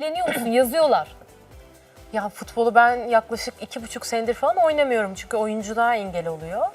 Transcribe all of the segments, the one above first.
Leniyor musun? Yazıyorlar. Ya futbolu ben yaklaşık iki buçuk senedir falan oynamıyorum çünkü oyunculuğa engel oluyor.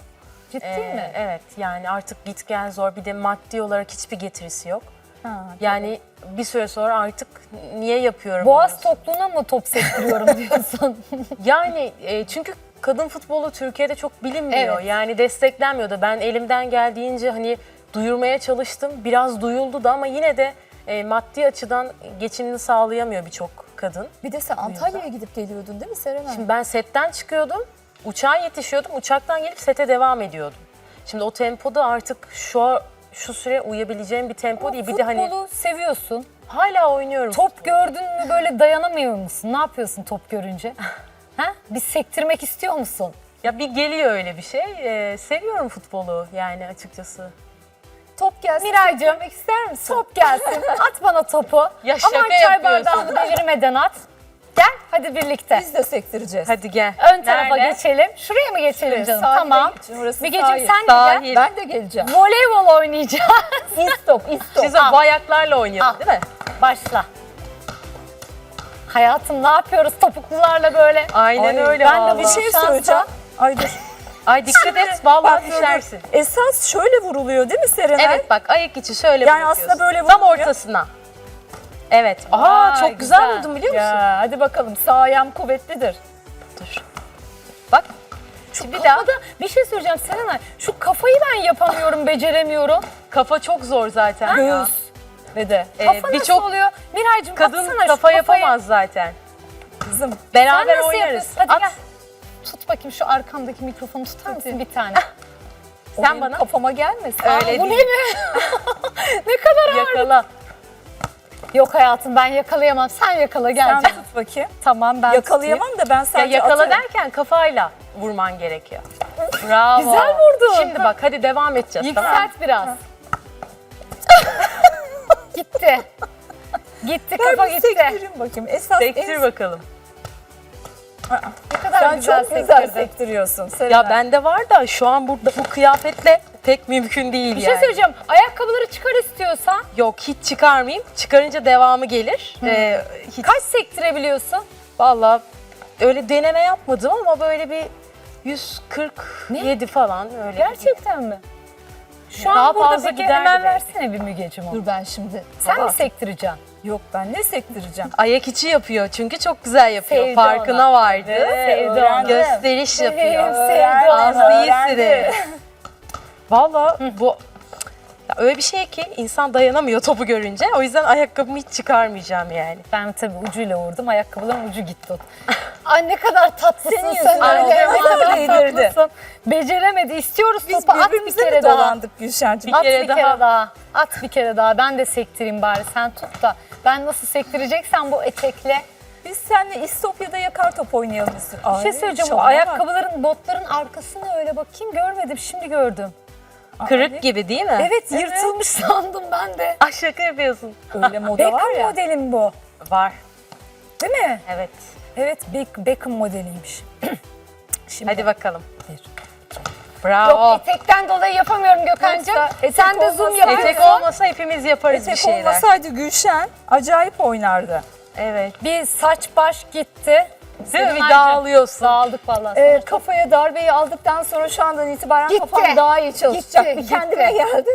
Ciddi Ee, mi? Evet yani artık git gel zor bir de maddi olarak hiçbir getirisi yok. Ha, Yani bir süre sonra artık niye yapıyorum? Boğaz bunu? tokluğuna mı top sektiriyorum diyorsun? Yani e, çünkü kadın futbolu Türkiye'de çok bilinmiyor. Evet. Yani desteklenmiyor da ben elimden geldiğince hani duyurmaya çalıştım. Biraz duyuldu da ama yine de e, maddi açıdan geçimini sağlayamıyor birçok kadın. Bir de sen Antalya'ya gidip geliyordun değil mi Serena? Şimdi ben setten çıkıyordum, uçağa yetişiyordum, uçaktan gelip sete devam ediyordum. Şimdi o tempoda artık şu şu süre uyabileceğim bir tempo değil. Bir de hani Futbolu seviyorsun. hala oynuyorum. Top gördün mü böyle dayanamıyor musun? Ne yapıyorsun top görünce? ha? Bir sektirmek istiyor musun? Ya bir geliyor öyle bir şey. Ee, seviyorum futbolu yani açıkçası. Top gelsin. Miraycığım, ister misin? Top gelsin. At bana topu. Ya Aman şaka çay yapıyorsun. bardağımı devirmeden at. Gel hadi birlikte. Biz de sektireceğiz. Hadi gel. Ön tarafa Nerede? geçelim. Şuraya mı geçelim Şuraya, canım? Tamam. geçin, sahil. sen de gel. Ben de geleceğim. Voleybol oynayacağız. İstop, istop. Siz o bayaklarla oynayalım Al. değil mi? Başla. Hayatım ne yapıyoruz topuklularla böyle? Aynen Ay, öyle Ben de bir şey söyleyeceğim. Ay dur. Ay dikkat et vallahi Bak, dur. düşersin. Esas şöyle vuruluyor değil mi Serena? Evet bak ayak içi şöyle Yani bırakıyorsun. aslında böyle Tam vuruluyor. ortasına. Evet. Aa Vay, çok güzel, vurdun biliyor musun? Ya hadi bakalım sağ ayağım kuvvetlidir. Dur. Bak. Şu bir daha. Bir şey söyleyeceğim Selena. Şu kafayı ben yapamıyorum, beceremiyorum. Kafa çok zor zaten. ya. Göğüs ve de Ee, Kafa nasıl Birçok oluyor? Miraycığım kadın atsana şu kafa kafayı. yapamaz zaten. kızım. Beraber nasıl oynarız. yapıyorsun? Hadi At. gel. Tut bakayım şu arkamdaki mikrofonu tutar mısın bir tane? O Sen benim bana- kafama gelmesin. Öyle Aa, bu değil. ne mi? ne kadar ağır. Yakala. Yok hayatım ben yakalayamam. Sen yakala Sen gel. canım. tut bakayım. Tamam ben Yakalayamam da ben Ya sadece yakala atarım. derken kafayla vurman gerekiyor. Bravo. Güzel vurdun. Şimdi bak hadi devam edeceğiz. tutayım. tamam mı? Yükselt biraz. gitti. Gitti kafa bir gitti. sektireyim bakayım. Esas Sektir en... bakalım. Ne kadar Sen güzel çok güzel sektirdin. sektiriyorsun. Ya bende var da şu an burada bu kıyafetle pek mümkün değil Bir yani. şey söyleyeceğim. Ayakkabıları çıkar istiyorsan. Yok hiç çıkarmayayım. Çıkarınca devamı gelir. Ee, hiç, Kaç sektirebiliyorsun? Vallahi öyle deneme yapmadım ama böyle bir 147 falan öyle. Gerçekten mi? Şu Daha an burada fazla peki giderdi hemen belki. versene bir Mügeciğim onu. Dur ben şimdi. Sen mi sektireceksin? Yok ben ne sektireceğim? Ayak içi yapıyor çünkü çok güzel yapıyor. Sevdi Farkına onu. vardı. Sevdi onu. Gösteriş yapıyor. sevdi onu. Öğrendim. iyisini. Valla bu öyle bir şey ki insan dayanamıyor topu görünce. O yüzden ayakkabımı hiç çıkarmayacağım yani. Ben tabii ucuyla vurdum. Ayakkabıların ucu gitti. Ay ne kadar tatlısın Senin sen yüzünden öyle. oldu. Ne kadar tatlısın. Beceremedi. İstiyoruz Biz topu. At bir birbirimize kere mi daha. dolandık Gülşen'cim? At kere bir daha. kere daha. At bir kere daha. Ben de sektireyim bari. Sen tut da. Ben nasıl sektireceksen bu etekle. Biz seninle İstopya'da yakar top oynayalım istiyoruz. Bir şey söyleyeceğim. Bu ayakkabıların, botların arkasına öyle bakayım. Görmedim. Şimdi gördüm. Kırık gibi değil mi? Evet, yırtılmış sandım ben de. Ah şaka yapıyorsun. Öyle moda var Beckham ya. modelim bu. Var. Değil mi? Evet. Evet, Beck- Beckham modeliymiş. Şimdi Hadi bakalım. Bir. Bravo. Yok etekten dolayı yapamıyorum Gökhan'cığım. Etek Sen de zoom yapıyorsun. Etek olmasa hepimiz yaparız bir Etek şeyler. olmasaydı Gülşen acayip oynardı. Evet. Bir saç baş gitti. Mi? Bir dağılıyorsun. Dağıldık vallahi. Ee, kafaya darbeyi aldıktan sonra şu andan itibaren Gitti. kafam daha iyi çalışacak. Gitti, Bir kendime gitti. geldi.